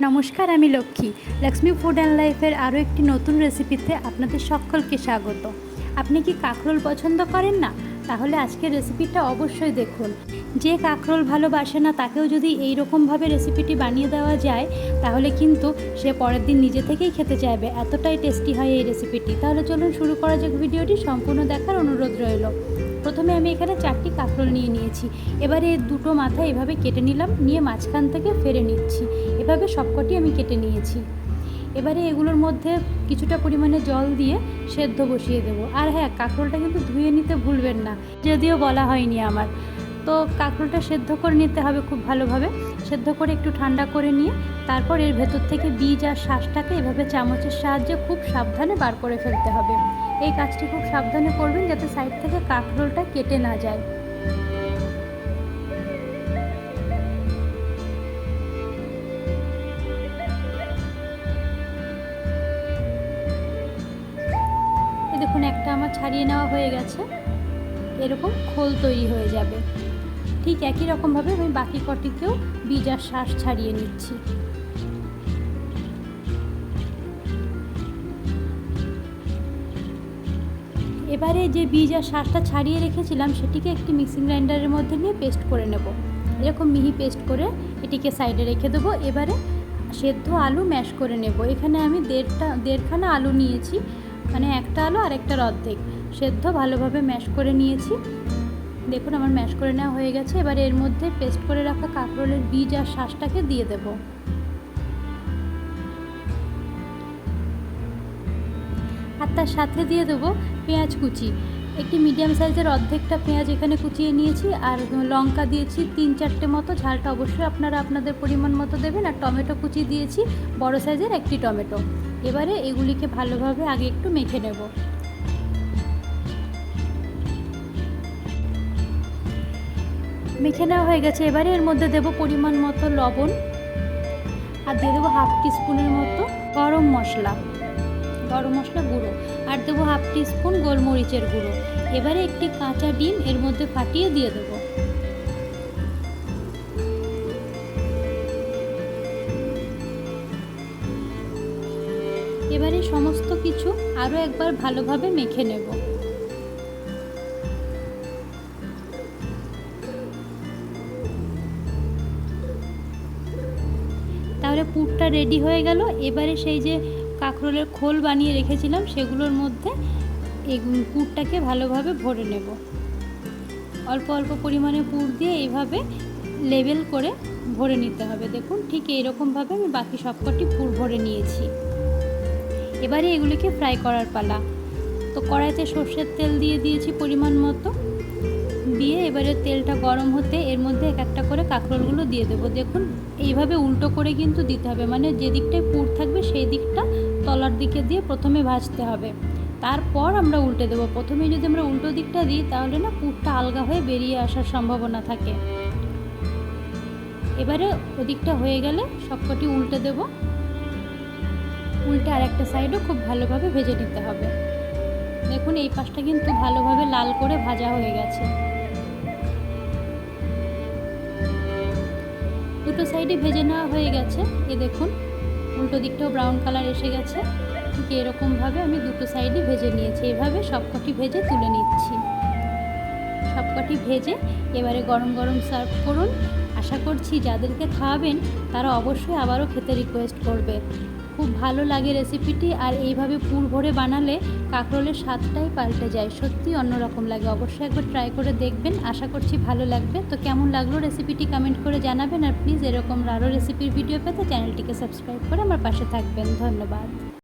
নমস্কার, আমি Lakshmi. Lakshmi food and লাইফের আরও একটি নতুন রেসিপিতে আপনাদের সকলকে স্বাগত। আপনি কি কাঁকরোল পছন্দ করেন না? তাহলে আজকের রেসিপিটা অবশ্যই দেখুন। যে কাঁকরোল ভালোবাসে না, তাকেও যদি এই রকমভাবে রেসিপিটি বানিয়ে দেওয়া যায়, তাহলে কিন্তু সে পরের দিন নিজে থেকেই খেতে চাইবে। এতটাই টেস্টি হয় এই রেসিপিটি। তাহলে চলুন শুরু করা যাক ভিডিওটি। সম্পূর্ণ দেখার অনুরোধ রইল। প্রথমে আমি এখানে চারটি কাঁকরোল নিয়ে নিয়েছি। এবারে দুটো মাথা এভাবে কেটে নিলাম, নিয়ে মাঝখান থেকে ফেরে নিচ্ছি। এভাবে সবকটি আমি কেটে নিয়েছি। এবারে এগুলোর মধ্যে কিছুটা পরিমাণে জল দিয়ে সেদ্ধ বসিয়ে দেবো। আর হ্যাঁ কাঁকরোলটা কিন্তু ধুয়ে নিতে ভুলবেন না, যদিও বলা হয়নি আমার। তো কাঁকরোলটা সেদ্ধ করে নিতে হবে খুব ভালোভাবে। সেদ্ধ করে একটু ঠান্ডা করে নিয়ে তারপর এর ভেতর থেকে বীজ আর শ্বাসটাকে এভাবে চামচের সাহায্যে খুব সাবধানে বার করে ফেলতে হবে। এই কাজটি খুব সাবধানে করবেন যাতে সাইড থেকে কাঁকরোলটা কেটে না যায়। দেখুন, একটা আমার ছাড়িয়ে নেওয়া হয়ে গেছে। এরকম খোল তৈরি হয়ে যাবে। ঠিক একই রকমভাবে আমি বাকি কটিকেও বীজ আর শ্বাস ছাড়িয়ে নিচ্ছি। এবারে যে বীজ আর শাঁসটা ছাড়িয়ে রেখেছিলাম, সেটিকে একটি মিক্সিং গ্রাইন্ডারের মধ্যে নিয়ে পেস্ট করে নেব। এরকম মিহি পেস্ট করে এটিকে সাইডে রেখে দেবো। এবারে সেদ্ধ আলু ম্যাশ করে নেব। এখানে আমি দেড়টা, দেড়খানা আলু নিয়েছি। মানে একটা আলু আর একটার অর্ধেক। সেদ্ধ ভালোভাবে ম্যাশ করে নিয়েছি। দেখুন, আমার ম্যাশ করে নেওয়া হয়ে গেছে। এবার এর মধ্যে পেস্ট করে রাখা কাঁকরোলের বীজ আর শাঁসটাকে দিয়ে দেব। আর তার সাথে দিয়ে দেবো পেঁয়াজ কুচি। একটি মিডিয়াম সাইজের অর্ধেকটা পেঁয়াজ এখানে কুচিয়ে নিয়েছি আর লঙ্কা দিয়েছি তিন চারটে মতো। ঝালটা অবশ্যই আপনারা আপনাদের পরিমাণ মতো দেবেন। আর টমেটো কুচি দিয়েছি, বড় সাইজের একটি টমেটো। এবারে এগুলিকে ভালোভাবে আগে একটু মেখে নেব। মেখে নেওয়া হয়ে গেছে। এবারে এর মধ্যে দেব পরিমাণ মতো লবণ। আর দিয়ে দেবো হাফ টিস্পুনের মতো গরম মশলা। গরম মশলা গুঁড়ো আর দেবো হাফ টিস্পুন গোলমরিচের গুঁড়ো। এবারে একটি কাঁচা ডিম এর মধ্যে ফাটিয়ে দিয়ে দেবো। এবারে সমস্ত কিছু আরও একবার ভালোভাবে মেখে নেব। তাহলে পুরটা রেডি হয়ে গেল। এবারে সেই যে কাঁকরোলের খোল বানিয়ে রেখেছিলাম, সেগুলোর মধ্যে এই পুরটাকে ভালোভাবে ভরে নেব। অল্প অল্প পরিমাণে পুর দিয়ে এইভাবে লেবেল করে ভরে নিতে হবে। দেখুন, ঠিক এইরকমভাবে আমি বাকি সবকটি পুর ভরে নিয়েছি। এবারে এগুলিকে ফ্রাই করার পালা। তো কড়াইতে সর্ষের তেল দিয়ে দিয়েছি পরিমাণ মতো। দিয়ে এবারে তেলটা গরম হতে এর মধ্যে এক একটা করে কাঁকরোলগুলো দিয়ে দেবো। দেখুন, এইভাবে উল্টো করে কিন্তু দিতে হবে। মানে যে দিকটায় পুর থাকবে সেই দিকটা তলার দিকে দিয়ে প্রথমে ভাজতে হবে। তারপর আমরা উল্টে দেবো। প্রথমে যদি আমরা উল্টো দিকটা দিই, তাহলে না পুরটা আলগা হয়ে বেরিয়ে আসার সম্ভাবনা থাকে। এবারে ওদিকটা হয়ে গেলে সবকটি উল্টে দেব। উল্টে আরেকটা সাইডও খুব ভালোভাবে ভেজে নিতে হবে। দেখুন, এই পাশটা কিন্তু ভালোভাবে লাল করে ভাজা হয়ে গেছে। দুটো সাইডে ভেজে নেওয়া হয়ে গেছে। এ দেখুন উল্টো দিকটাও ব্রাউন কালার এসে গেছে। ঠিক এরকমভাবে আমি দুটো সাইডে ভেজে নিয়েছি। এভাবে সবকটি ভেজে তুলে নিচ্ছি। সবকটি ভেজে এবারে গরম গরম সার্ভ করুন। আশা করছি যাদেরকে খাওয়াবেন, তারা অবশ্যই আবারও খেতে রিকোয়েস্ট করবে। খুব ভালো লাগে রেসিপিটি আর এইভাবে পুর ভরে বানালে কাঁকরোলের স্বাদটাই পাল্টে যায়। সত্যি অন্যরকম লাগে। অবশ্যই একবার ট্রাই করে দেখবেন। আশা করছি ভালো লাগবে। তো কেমন লাগল রেসিপিটি কমেন্ট করে জানাবেন। আর প্লিজ এরকম আরও রেসিপির ভিডিও পেতে চ্যানেলটিকে সাবস্ক্রাইব করে আমার পাশে থাকবেন। ধন্যবাদ।